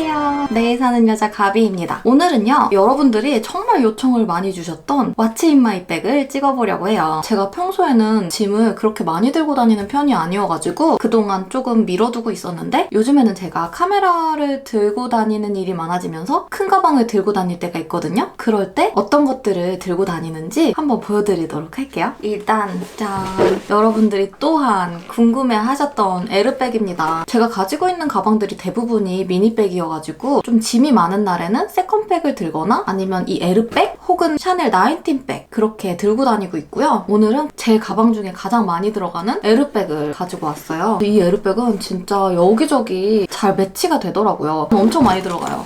안녕하세요. 내일 사는 여자 가비입니다. 오늘은요, 여러분들이 정말 요청을 많이 주셨던 왓츠 인 마이 백을 찍어보려고 해요. 제가 평소에는 짐을 그렇게 많이 들고 다니는 편이 아니어가지고 그동안 조금 미뤄두고 있었는데 요즘에는 제가 카메라를 들고 다니는 일이 많아지면서 큰 가방을 들고 다닐 때가 있거든요. 그럴 때 어떤 것들을 들고 다니는지 한번 보여드리도록 할게요. 일단 짠! 여러분들이 또한 궁금해하셨던 에르백입니다. 제가 가지고 있는 가방들이 대부분이 미니백이어 가지고 좀 짐이 많은 날에는 세컨백을 들거나 아니면 이 에르백 혹은 샤넬 나인틴백 그렇게 들고 다니고 있고요. 오늘은 제 가방 중에 가장 많이 들어가는 에르백을 가지고 왔어요. 이 에르백은 진짜 여기저기 잘 매치가 되더라고요. 엄청 많이 들어가요.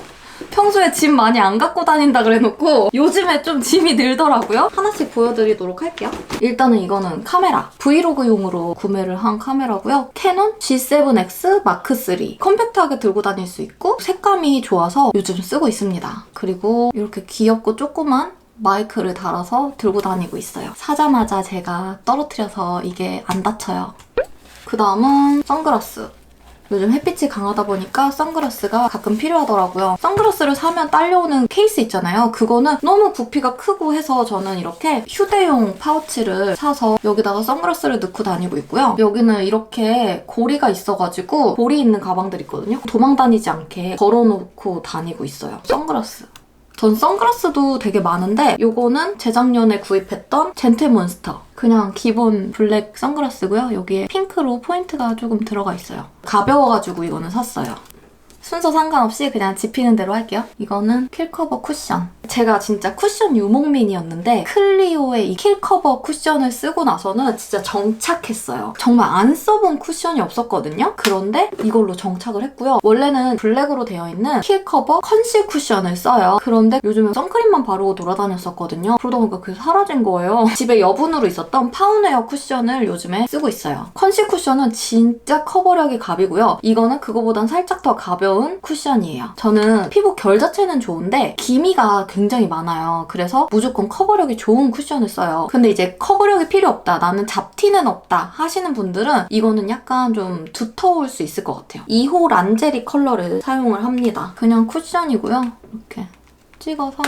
평소에 짐 많이 안 갖고 다닌다 그래놓고 요즘에 좀 짐이 늘더라고요. 하나씩 보여드리도록 할게요. 일단은 이거는 카메라. 브이로그용으로 구매를 한 카메라고요. 캐논 G7X 마크 3. 컴팩트하게 들고 다닐 수 있고 색감이 좋아서 요즘 쓰고 있습니다. 그리고 이렇게 귀엽고 조그만 마이크를 달아서 들고 다니고 있어요. 사자마자 제가 떨어뜨려서 이게 안 다쳐요. 그 다음은 선글라스. 요즘 햇빛이 강하다 보니까 선글라스가 가끔 필요하더라고요. 선글라스를 사면 딸려오는 케이스 있잖아요. 그거는 너무 부피가 크고 해서 저는 이렇게 휴대용 파우치를 사서 여기다가 선글라스를 넣고 다니고 있고요. 여기는 이렇게 고리가 있어가지고 고리 있는 가방들 있거든요. 도망 다니지 않게 걸어놓고 다니고 있어요. 선글라스. 전 선글라스도 되게 많은데 요거는 재작년에 구입했던 젠틀몬스터 그냥 기본 블랙 선글라스고요. 여기에 핑크로 포인트가 조금 들어가 있어요. 가벼워가지고 이거는 샀어요. 순서 상관없이 그냥 집히는 대로 할게요. 이거는 킬커버 쿠션. 제가 진짜 쿠션 유목민이었는데 클리오의 이 킬커버 쿠션을 쓰고 나서는 진짜 정착했어요. 정말 안 써본 쿠션이 없었거든요. 그런데 이걸로 정착을 했고요. 원래는 블랙으로 되어 있는 킬커버 컨실 쿠션을 써요. 그런데 요즘에 선크림만 바르고 돌아다녔었거든요. 그러다 보니까 그게 사라진 거예요. 집에 여분으로 있었던 파운웨어 쿠션을 요즘에 쓰고 있어요. 컨실 쿠션은 진짜 커버력이 갑이고요. 이거는 그거보단 살짝 더 가벼운 쿠션이에요. 저는 피부 결 자체는 좋은데 기미가 굉장히 많아요. 그래서 무조건 커버력이 좋은 쿠션을 써요. 근데 이제 커버력이 필요 없다. 나는 잡티는 없다. 하시는 분들은 이거는 약간 좀 두터울 수 있을 것 같아요. 2호 란제리 컬러를 사용을 합니다. 그냥 쿠션이고요. 이렇게 찍어서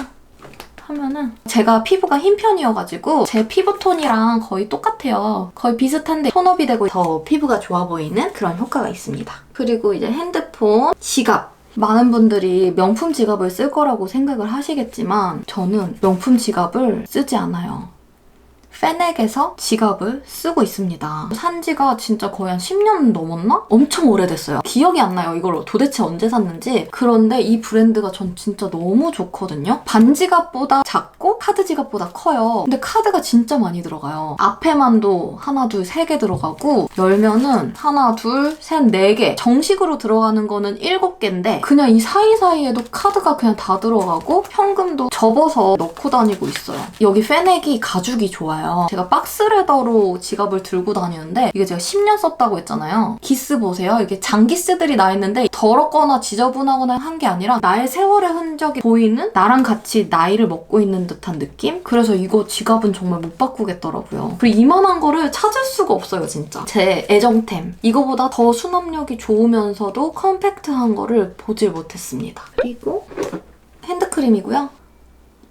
하면은 제가 피부가 흰 편이어가지고 제 피부톤이랑 거의 똑같아요. 거의 비슷한데 톤업이 되고 더 피부가 좋아 보이는 그런 효과가 있습니다. 그리고 이제 핸드폰, 지갑 많은 분들이 명품 지갑을 쓸 거라고 생각을 하시겠지만 저는 명품 지갑을 쓰지 않아요. 페넥에서 지갑을 쓰고 있습니다. 산 지가 진짜 거의 한 10년 넘었나? 엄청 오래됐어요. 기억이 안 나요. 이걸 도대체 언제 샀는지. 그런데 이 브랜드가 전 진짜 너무 좋거든요. 반지갑보다 작고 카드 지갑보다 커요. 근데 카드가 진짜 많이 들어가요. 앞에만도 하나, 둘, 세 개 들어가고 열면은 하나, 둘, 셋, 네 개. 정식으로 들어가는 거는 일곱 개인데 그냥 이 사이사이에도 카드가 그냥 다 들어가고 현금도 접어서 넣고 다니고 있어요. 여기 페넥이 가죽이 좋아요. 제가 박스레더로 지갑을 들고 다니는데 이게 제가 10년 썼다고 했잖아요. 기스 보세요. 이게 장기스들이 나 있는데 더럽거나 지저분하거나 한 게 아니라 나의 세월의 흔적이 보이는 나랑 같이 나이를 먹고 있는 듯한 느낌? 그래서 이거 지갑은 정말 못 바꾸겠더라고요. 그리고 이만한 거를 찾을 수가 없어요, 진짜. 제 애정템. 이거보다 더 수납력이 좋으면서도 컴팩트한 거를 보질 못했습니다. 그리고 핸드크림이고요.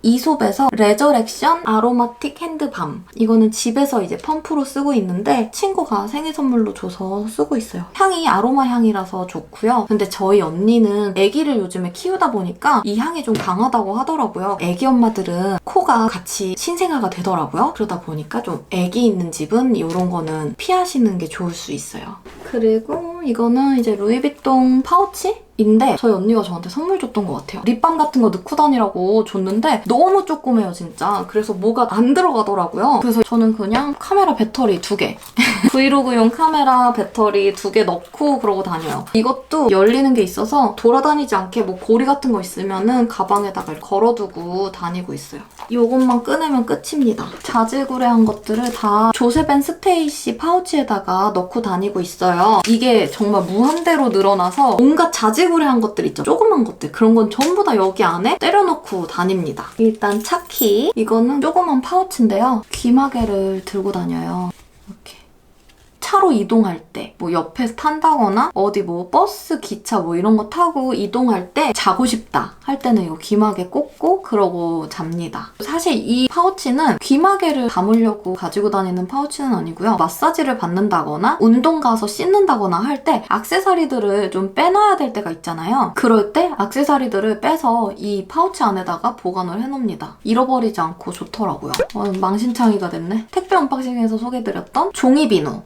이솝에서 레저렉션 아로마틱 핸드밤. 이거는 집에서 이제 펌프로 쓰고 있는데 친구가 생일 선물로 줘서 쓰고 있어요. 향이 아로마 향이라서 좋고요. 근데 저희 언니는 아기를 요즘에 키우다 보니까 이 향이 좀 강하다고 하더라고요. 아기 엄마들은 코가 같이 신생아가 되더라고요. 그러다 보니까 좀 아기 있는 집은 이런 거는 피하시는 게 좋을 수 있어요. 그리고 이거는 이제 루이비통 파우치? 인데 저희 언니가 저한테 선물 줬던 것 같아요. 립밤 같은 거 넣고 다니라고 줬는데 너무 조그매요 진짜. 그래서 뭐가 안 들어가더라고요. 그래서 저는 그냥 카메라 배터리 두 개. 브이로그용 카메라 배터리 두 개 넣고 그러고 다녀요. 이것도 열리는 게 있어서 돌아다니지 않게 뭐 고리 같은 거 있으면은 가방에다가 걸어두고 다니고 있어요. 이것만 꺼내면 끝입니다. 자질구레한 것들을 다 조세벤 스테이시 파우치에다가 넣고 다니고 있어요. 이게 정말 무한대로 늘어나서 온갖 자질 구레한 것들 있죠. 조그만 것들. 그런 건 전부 다 여기 안에 때려넣고 다닙니다. 일단 차키. 이거는 조그만 파우치인데요. 귀마개를 들고 다녀요. 차로 이동할 때 뭐 옆에서 탄다거나 어디 뭐 버스, 기차 뭐 이런 거 타고 이동할 때 자고 싶다 할 때는 이거 귀마개 꽂고 그러고 잡니다. 사실 이 파우치는 귀마개를 담으려고 가지고 다니는 파우치는 아니고요. 마사지를 받는다거나 운동 가서 씻는다거나 할때 액세서리들을 좀 빼놔야 될 때가 있잖아요. 그럴 때 액세서리들을 빼서 이 파우치 안에다가 보관을 해놓습니다. 잃어버리지 않고 좋더라고요. 어, 망신창이가 됐네. 택배 언박싱에서 소개드렸던 종이 비누.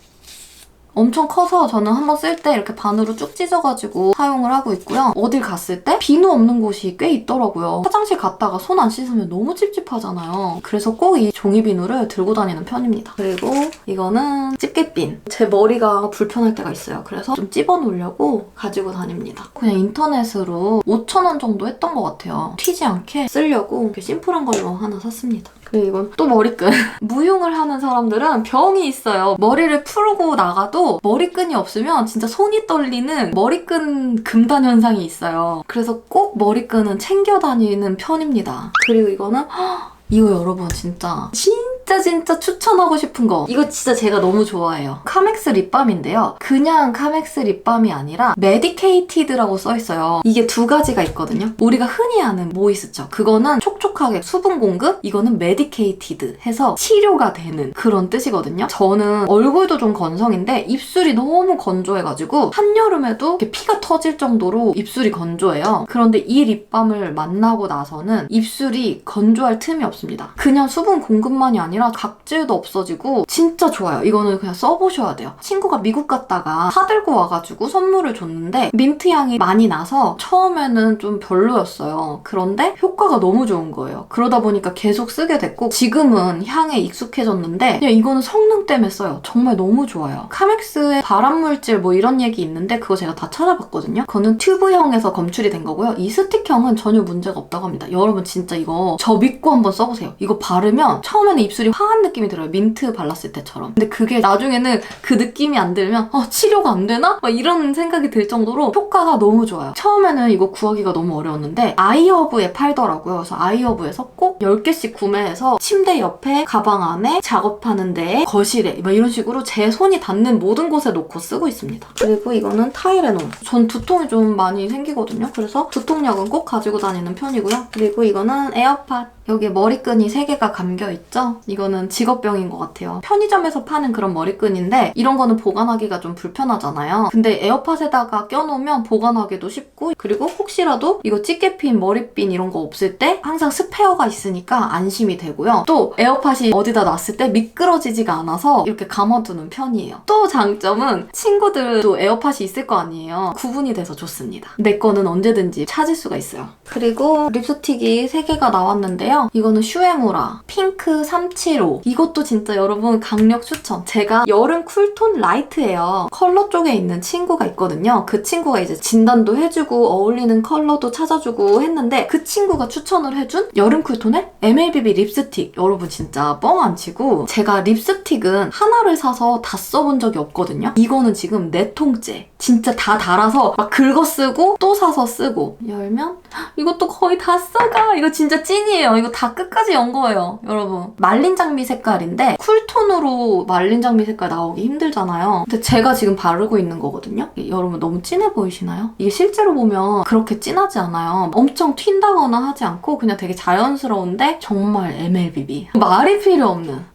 엄청 커서 저는 한번 쓸 때 이렇게 반으로 쭉 찢어가지고 사용을 하고 있고요. 어딜 갔을 때 비누 없는 곳이 꽤 있더라고요. 화장실 갔다가 손 안 씻으면 너무 찝찝하잖아요. 그래서 꼭 이 종이 비누를 들고 다니는 편입니다. 그리고 이거는 집게핀. 제 머리가 불편할 때가 있어요. 그래서 좀 찝어 놓으려고 가지고 다닙니다. 그냥 인터넷으로 5,000원 정도 했던 것 같아요. 튀지 않게 쓰려고 이렇게 심플한 걸로 하나 샀습니다. 그리고 이건 또 머리끈. 무용을 하는 사람들은 병이 있어요. 머리를 풀고 나가도 머리끈이 없으면 진짜 손이 떨리는 머리끈 금단 현상이 있어요. 그래서 꼭 머리끈은 챙겨 다니는 편입니다. 그리고 이거는 헉, 이거 여러분 진짜 진 짜 진짜 추천하고 싶은 거. 이거 진짜 제가 너무 좋아해요. 카맥스 립밤인데요. 그냥 카맥스 립밤이 아니라 메디케이티드라고 써있어요. 이게 두 가지가 있거든요. 우리가 흔히 아는 모이스처. 그거는 촉촉하게 수분 공급 이거는 메디케이티드 해서 치료가 되는 그런 뜻이거든요. 저는 얼굴도 좀 건성인데 입술이 너무 건조해가지고 한여름에도 피가 터질 정도로 입술이 건조해요. 그런데 이 립밤을 만나고 나서는 입술이 건조할 틈이 없습니다. 그냥 수분 공급만이 아니라 각질도 없어지고 진짜 좋아요. 이거는 그냥 써보셔야 돼요. 친구가 미국 갔다가 사들고 와가지고 선물을 줬는데 민트 향이 많이 나서 처음에는 좀 별로였어요. 그런데 효과가 너무 좋은 거예요. 그러다 보니까 계속 쓰게 됐고 지금은 향에 익숙해졌는데 그냥 이거는 성능 때문에 써요. 정말 너무 좋아요. 카맥스의 발암물질 뭐 이런 얘기 있는데 그거 제가 다 찾아봤거든요. 그거는 튜브형에서 검출이 된 거고요. 이 스틱형은 전혀 문제가 없다고 합니다. 여러분 진짜 이거 저 믿고 한번 써보세요. 이거 바르면 처음에는 입술이 화한 느낌이 들어요. 민트 발랐을 때처럼. 근데 그게 나중에는 그 느낌이 안 들면 어, 치료가 안 되나? 막 이런 생각이 들 정도로 효과가 너무 좋아요. 처음에는 이거 구하기가 너무 어려웠는데 아이허브에 팔더라고요. 그래서 아이허브에서 꼭 10개씩 구매해서 침대 옆에 가방 안에 작업하는 데에 거실에 막 이런 식으로 제 손이 닿는 모든 곳에 놓고 쓰고 있습니다. 그리고 이거는 타이레놀 전 두통이 좀 많이 생기거든요. 그래서 두통약은 꼭 가지고 다니는 편이고요. 그리고 이거는 에어팟 여기에 머리끈이 3개가 감겨있죠? 이거는 직업병인 것 같아요. 편의점에서 파는 그런 머리끈인데 이런 거는 보관하기가 좀 불편하잖아요. 근데 에어팟에다가 껴놓으면 보관하기도 쉽고 그리고 혹시라도 이거 찌개 핀, 머리핀 이런 거 없을 때 항상 스페어가 있으니까 안심이 되고요. 또 에어팟이 어디다 놨을 때 미끄러지지가 않아서 이렇게 감아두는 편이에요. 또 장점은 친구들도 에어팟이 있을 거 아니에요. 구분이 돼서 좋습니다. 내 거는 언제든지 찾을 수가 있어요. 그리고 립스틱이 3개가 나왔는데요. 이거는 슈에무라 핑크 375 이것도 진짜 여러분 강력 추천. 제가 여름 쿨톤 라이트예요. 컬러 쪽에 있는 친구가 있거든요. 그 친구가 이제 진단도 해주고 어울리는 컬러도 찾아주고 했는데 그 친구가 추천을 해준 여름 쿨톤의 MLBB 립스틱. 여러분 진짜 뻥 안 치고 제가 립스틱은 하나를 사서 다 써본 적이 없거든요. 이거는 지금 네 통째. 진짜 다 달아서 막 긁어 쓰고 또 사서 쓰고. 열면 이것도 거의 다 써가 이거 진짜 찐이에요. 이거 다 끝까지 연 거예요 여러분. 말린 장미 색깔인데 쿨톤으로 말린 장미 색깔 나오기 힘들잖아요. 근데 제가 지금 바르고 있는 거거든요. 여러분 너무 진해 보이시나요? 이게 실제로 보면 그렇게 진하지 않아요. 엄청 튄다거나 하지 않고 그냥 되게 자연스러운데 정말 MLBB 말이 필요 없는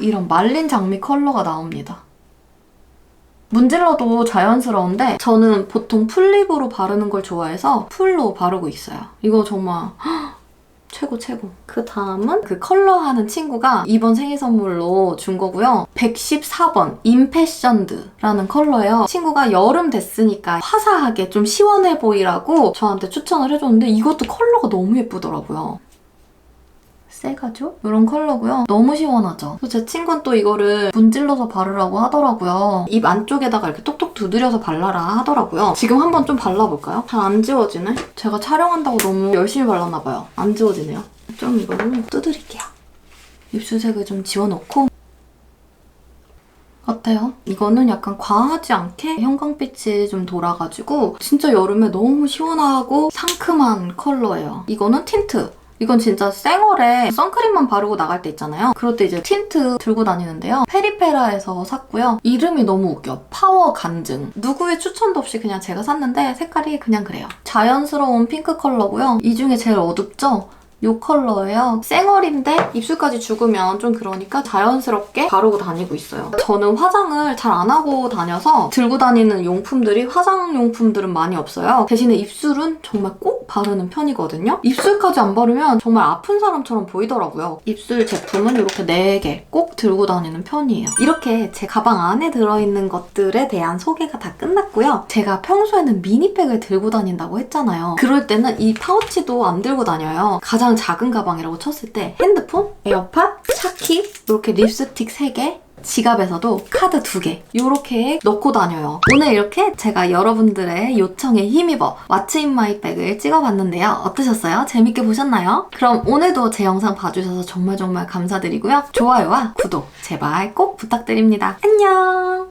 이런 말린 장미 컬러가 나옵니다. 문질러도 자연스러운데 저는 보통 풀립으로 바르는 걸 좋아해서 풀로 바르고 있어요. 이거 정말 헉, 최고 최고. 그 다음은 그 컬러 하는 친구가 이번 생일 선물로 준 거고요. 114번 임패션드라는 컬러예요. 친구가 여름 됐으니까 화사하게 좀 시원해 보이라고 저한테 추천을 해줬는데 이것도 컬러가 너무 예쁘더라고요. 세가죠? 이런 컬러고요. 너무 시원하죠? 제 친구는 또 이거를 문질러서 바르라고 하더라고요. 입 안쪽에다가 이렇게 톡톡 두드려서 발라라 하더라고요. 지금 한번 좀 발라볼까요? 잘 안 지워지네? 제가 촬영한다고 너무 열심히 발랐나 봐요. 안 지워지네요. 좀 이거를 두드릴게요. 입술색을 좀 지워놓고 어때요? 이거는 약간 과하지 않게 형광빛이 좀 돌아가지고 진짜 여름에 너무 시원하고 상큼한 컬러예요. 이거는 틴트. 이건 진짜 쌩얼에 선크림만 바르고 나갈 때 있잖아요. 그럴 때 이제 틴트 들고 다니는데요. 페리페라에서 샀고요. 이름이 너무 웃겨. 파워 간증. 누구의 추천도 없이 그냥 제가 샀는데 색깔이 그냥 그래요. 자연스러운 핑크 컬러고요. 이 중에 제일 어둡죠? 요 컬러예요. 쌩얼인데 입술까지 죽으면 좀 그러니까 자연스럽게 바르고 다니고 있어요. 저는 화장을 잘 안 하고 다녀서 들고 다니는 용품들이 화장 용품들은 많이 없어요. 대신에 입술은 정말 꼭 바르는 편이거든요. 입술까지 안 바르면 정말 아픈 사람처럼 보이더라고요. 입술 제품은 이렇게 4개 꼭 들고 다니는 편이에요. 이렇게 제 가방 안에 들어있는 것들에 대한 소개가 다 끝났고요. 제가 평소에는 미니백을 들고 다닌다고 했잖아요. 그럴 때는 이 파우치도 안 들고 다녀요. 가장 작은 가방이라고 쳤을 때 핸드폰, 에어팟, 차키, 이렇게 립스틱 3개, 지갑에서도 카드 2개 이렇게 넣고 다녀요. 오늘 이렇게 제가 여러분들의 요청에 힘입어 왓츠 인 마이 백을 찍어봤는데요. 어떠셨어요? 재밌게 보셨나요? 그럼 오늘도 제 영상 봐주셔서 정말 정말 감사드리고요. 좋아요와 구독 제발 꼭 부탁드립니다. 안녕!